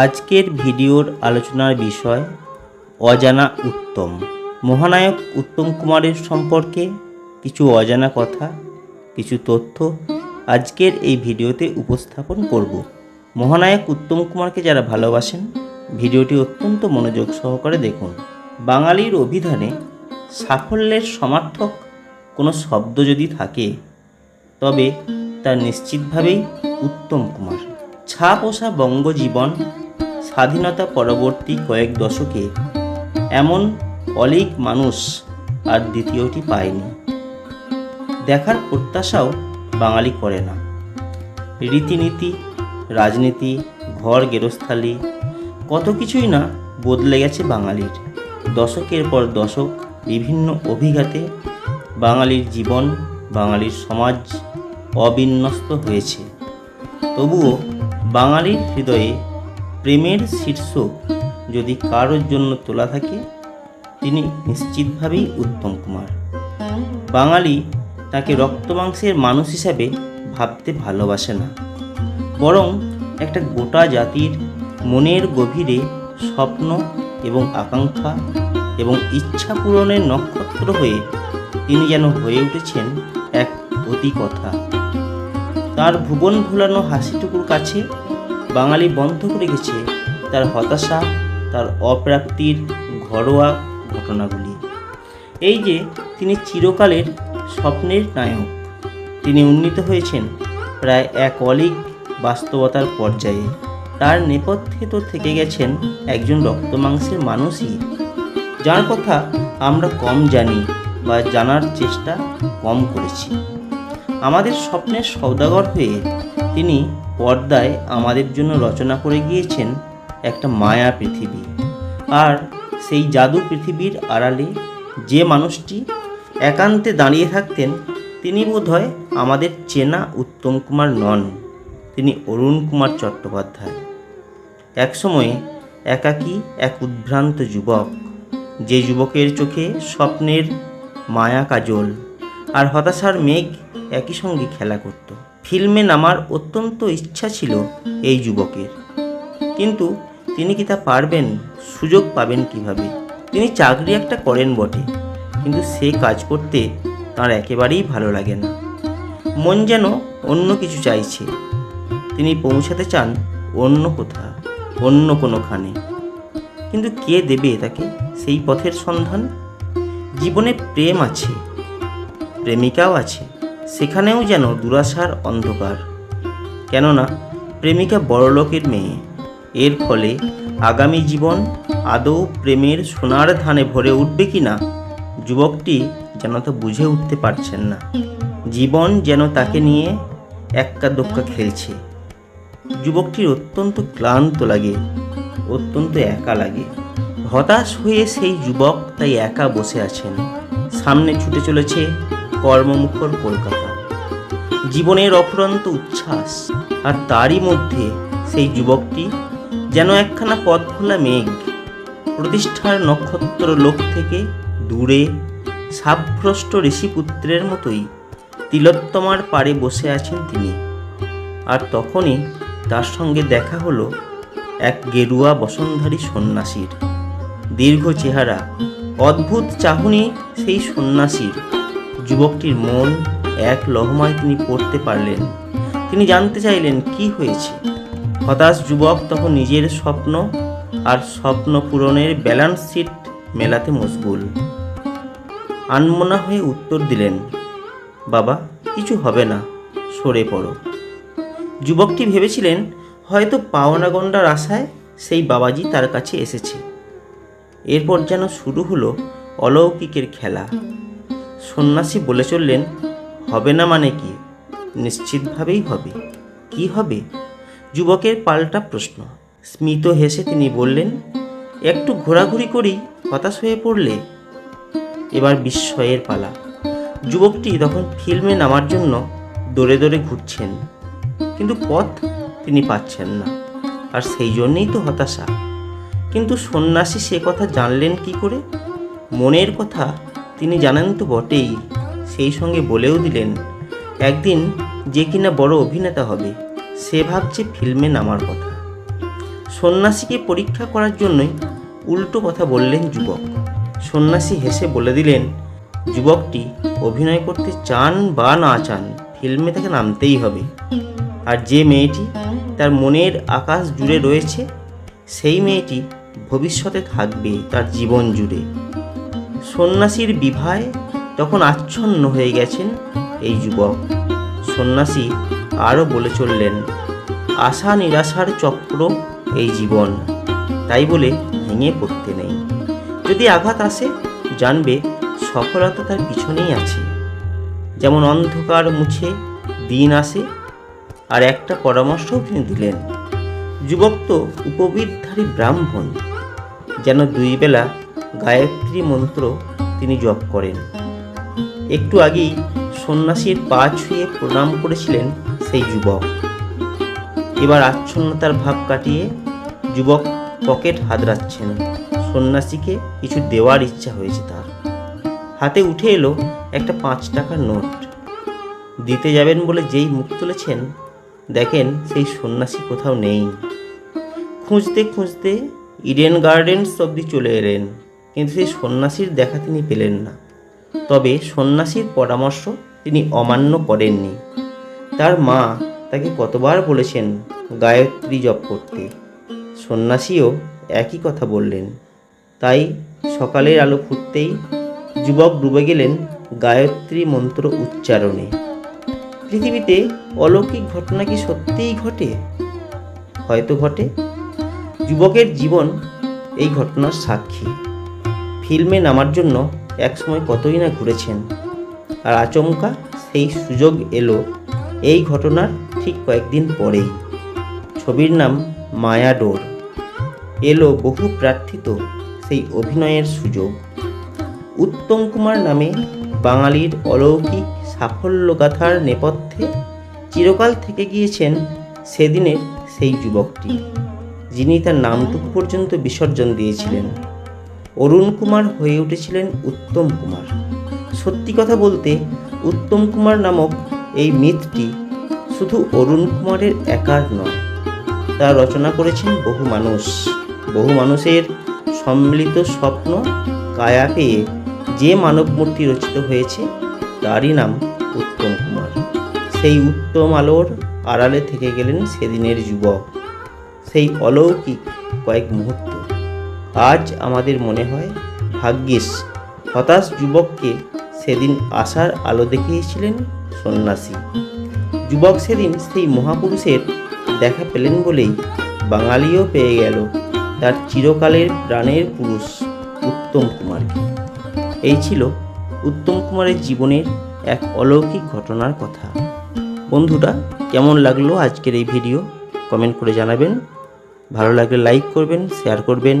আজকের ভিডিওর আলোচনার বিষয় অজানা উত্তম। মহানায়ক উত্তম কুমারের সম্পর্কে কিছু অজানা কথা, কিছু তথ্য আজকের এই ভিডিওতে উপস্থাপন করব। মহানায়ক উত্তম কুমারকে যারা ভালোবাসেন, ভিডিওটি অত্যন্ত মনোযোগ সহকারে দেখুন। বাঙালির অভিধানে সাফল্যের সমার্থক কোনো শব্দ যদি থাকে, তবে তা নিশ্চিতভাবেই উত্তম কুমার। ছা পোষা বঙ্গজীবন স্বাধীনতা পরবর্তী কয়েক দশকে এমন অলিক মানুষ আর দ্বিতীয়টি পায়নি। দেখার প্রত্যাশাও বাঙালি করে না। রীতিনীতি, রাজনীতি, ঘর গেরস্থালি, কত কিছুই না বদলে গেছে বাঙালির। দশকের পর দশক বিভিন্ন অভিঘাতে বাঙালির জীবন, বাঙালির সমাজ অবিন্যস্ত হয়েছে। তবুও বাঙালির হৃদয়ে প্রেমের শীর্ষ যদি কারোর জন্য তোলা থাকে, তিনি নিশ্চিতভাবেই উত্তম কুমার। বাঙালি তাকে রক্তমাংসের মানুষ হিসাবে ভাবতে ভালোবাসে না। বরং একটা গোটা জাতির মনের গভীরে স্বপ্ন এবং আকাঙ্ক্ষা এবং ইচ্ছা পূরণের নক্ষত্র হয়ে তিনি যেন হয়ে উঠেছেন এক অতি কথা। তার ভুবন ভুলানো হাসিটুকুর কাছে বাঙালি বন্ধ করে গেছে তার হতাশা, তার অপ্রাপ্তির ঘরোয়া ঘটনাগুলি। এই যে তিনি চিরকালের স্বপ্নের নায়ক, তিনি উন্নীত হয়েছেন প্রায় এক অলিক বাস্তবতার পর্যায়ে। তার নেপথ্যে তো থেকে গেছেন একজন রক্তমাংসের মানুষই। যার কথা আমরা কম জানি বা জানার চেষ্টা কম করেছি। আমাদের স্বপ্নের সৌদাগর হয়ে তিনি পর্দায় আমাদের জন্য রচনা করে গিয়েছেন একটা মায়া পৃথিবী। আর সেই জাদু পৃথিবীর আড়ালে যে মানুষটি একান্তে দাঁড়িয়ে থাকতেন, তিনি বোধহয় আমাদের চেনা উত্তম কুমার নন। তিনি অরুণ কুমার চট্টোপাধ্যায়। একসময়ে একাকী এক উদ্ভ্রান্ত যুবক, যে যুবকের চোখে স্বপ্নের মায়া কাজল আর হতাশার মেঘ একই সঙ্গে খেলা করত। ফিল্মে নামার অত্যন্ত ইচ্ছা ছিল এই যুবকের। কিন্তু তিনি কি তা পারবেন, সুযোগ পাবেন কীভাবে? তিনি চাকরি একটা করেন বটে, কিন্তু সে কাজ করতে তার একেবারেই ভালো লাগে না। মন যেন অন্য কিছু চাইছে। তিনি পৌঁছাতে চান অন্য কোথা, অন্য কোনোখানে। কিন্তু কে দেবে তাকে সেই পথের সন্ধান? জীবনে প্রেম আছে, প্রেমিকাও আছে সেখানেও যেন দুরাশার অন্ধকার। কেননা প্রেমিকা বড়লোকের মেয়ে। এর ফলে আগামী জীবন আদৌ প্রেমের সোনার ধানে ভরে উঠবে কি না যুবকটি যেন তা বুঝে উঠতে পারছেন না। জীবন যেন তাকে নিয়ে এক্কা দোক্কা খেলছে। যুবকটির অত্যন্ত ক্লান্ত লাগে, অত্যন্ত একা লাগে। হতাশ হয়ে সেই যুবক তাই একা বসে আছেন। সামনে ছুটে চলেছে কর্মমুখর কলকাতা। জীবনের অফুরন্ত উচ্ছ্বাস আর তারই মধ্যে সেই যুবকটি যেন একখানা পথ ভোলা মেঘ প্রতিষ্ঠার নক্ষত্র লোক থেকে দূরে সাভ্রষ্ট ঋষিপুত্রের মতোই তিলোত্তমার পাড়ে বসে আছেন তিনি। আর তখনই তার সঙ্গে দেখা হলো এক গেরুয়া বসনধারী সন্ন্যাসীর। দীর্ঘ চেহারা, অদ্ভুত চাহনি সেই সন্ন্যাসীর। যুবকটির মন এক লহমায় তিনি পড়তে পারলেন। তিনি জানতে চাইলেন, কি হয়েছে? হতাশ যুবক তখন নিজের স্বপ্ন আর স্বপ্ন পূরণের ব্যালেন্স শিট মেলাতে মশগুল। আনমনা হয়ে উত্তর দিলেন, বাবা, কিছু হবে না, সরে পড়ো। যুবকটি ভেবেছিলেন, হয়তো পাওনা গন্ডার আশায় সেই বাবাজি তার কাছে এসেছে। এরপর যেন শুরু হলো অলৌকিকের খেলা। সন্ন্যাসী বলে চললেন, হবে না মানে কি? নিশ্চিতভাবেই হবে। কি হবে? যুবকের পাল্টা প্রশ্ন। স্মিত হেসে তিনি বললেন, একটু ঘোরাঘুরি করি, হতাশ হয়ে পড়লে? এবার বিস্ময়ের পালা। যুবকটি তখন ফিল্মে নামার জন্য দৌড়ে দৌড়ে ঘুরছেন, কিন্তু পথ তিনি পাচ্ছেন না। আর সেই জন্যেই তো হতাশা। কিন্তু সন্ন্যাসী সে কথা জানলেন কি করে? মনের কথা তিনি জানেন তো বটেই, সেই সঙ্গে বলেও দিলেন, একদিন যে কিনা বড় অভিনেতা হবে, সে ভাবছে ফিল্মে নামার কথা। সন্ন্যাসীকে পরীক্ষা করার জন্যই উল্টো কথা বললেন যুবক। সন্ন্যাসী হেসে বলে দিলেন, যুবকটি অভিনয় করতে চান বা না চান, ফিল্মে তাকে নামতেই হবে। আর যে মেয়েটি তার মনের আকাশ জুড়ে রয়েছে, সেই মেয়েটি ভবিষ্যতে থাকবে তার জীবন জুড়ে। সন্ন্যাসীর বিভায় তখন আচ্ছন্ন হয়ে গেছেন এই যুবক। সন্ন্যাসী আরও বলে চললেন, আশা নিরাশার চক্র এই জীবন। তাই বলে ভেঙে পড়তে নেই। যদি আঘাত আসে, জানবে সফলতা তার পিছনেই আছে। যেমন অন্ধকার মুছে দিন আসে, আর একটা পরামর্শও তিনি দিলেন, যুবক তো উপবিদধারী ব্রাহ্মণ, যেন দুই বেলা গায়ত্রী মন্ত্র তিনি জপ করেন। একটু আগেই সন্ন্যাসীর পা ছুঁয়ে প্রণাম করেছিলেন সেই যুবক। এবার আচ্ছন্নতার ভাব কাটিয়ে যুবক পকেট হাতড়াচ্ছেন। সন্ন্যাসীকে কিছু দেওয়ার ইচ্ছা হয়েছে তার। হাতে উঠে এলো একটা পাঁচ টাকার নোট। দিতে যাবেন বলে যেই মুখ তুলেছেন, দেখেন সেই সন্ন্যাসী কোথাও নেই। খুঁজতে খুঁজতে ইডেন গার্ডেন্স অবধি চলে এলেন। কিন্তু সেই সন্ন্যাসীর দেখা তিনি পেলেন না। তবে সন্ন্যাসীর পরামর্শ তিনি অমান্য করেননি। তার মা তাকে কতবার বলেছেন, গায়ত্রী জপ করতে। সন্ন্যাসীও একই কথা বললেন। তাই সকালের আলো ফুটতেই যুবক ডুবে গেলেন গায়ত্রী মন্ত্র উচ্চারণে। পৃথিবীতে অলৌকিক ঘটনা কি সত্যিই ঘটে? হয়তো ঘটে। যুবকের জীবন এই ঘটনার সাক্ষী। ফিল্মে নামার জন্য একসময় কতই না ঘুরেছেন। আর আচমকা সেই সুযোগ এলো এই ঘটনার ঠিক কয়েকদিন পরেই। ছবির নাম মায়াডোর এলো বহু প্রার্থিত সেই অভিনয়ের সুযোগ। উত্তম কুমার নামে বাঙালির অলৌকিক সাফল্যগাথার নেপথ্যে চিরকাল থেকে গিয়েছেন সেদিনের সেই যুবকটি, যিনি তার নামটুকু পর্যন্ত বিসর্জন দিয়েছিলেন। অরুণ কুমার হয়ে উঠেছিলেন উত্তম কুমার। সত্যি কথা বলতে, উত্তম কুমার নামক এই মিথটি শুধু অরুণ কুমারের একার নয়, তা রচনা করেছেন বহু মানুষ। বহু মানুষের সম্মিলিত স্বপ্ন কায়া পেয়ে যে মানব মূর্তি রচিত হয়েছে, তারই নাম উত্তম কুমার। সেই উত্তম আলোর আড়ালে থেকে গেলেন সেদিনের যুবক। সেই অলৌকিক কয়েক মুহূর্ত আজ আমাদের মনে হয় ভাগ্যিস হতাশ যুবককে সেদিন আশার আলো দেখিয়েছিলেন সন্ন্যাসী। যুবক সেদিন সেই মহাপুরুষের দেখা পেলেন বলেই বাঙালিও পেয়ে গেল তার চিরকালের প্রাণের পুরুষ উত্তম কুমারকে এই ছিল উত্তম কুমারের জীবনের এক অলৌকিক ঘটনার কথা। বন্ধুটা কেমন লাগল আজকের এই ভিডিও? কমেন্ট করে জানাবেন। ভালো লাগলে লাইক করবেন, শেয়ার করবেন।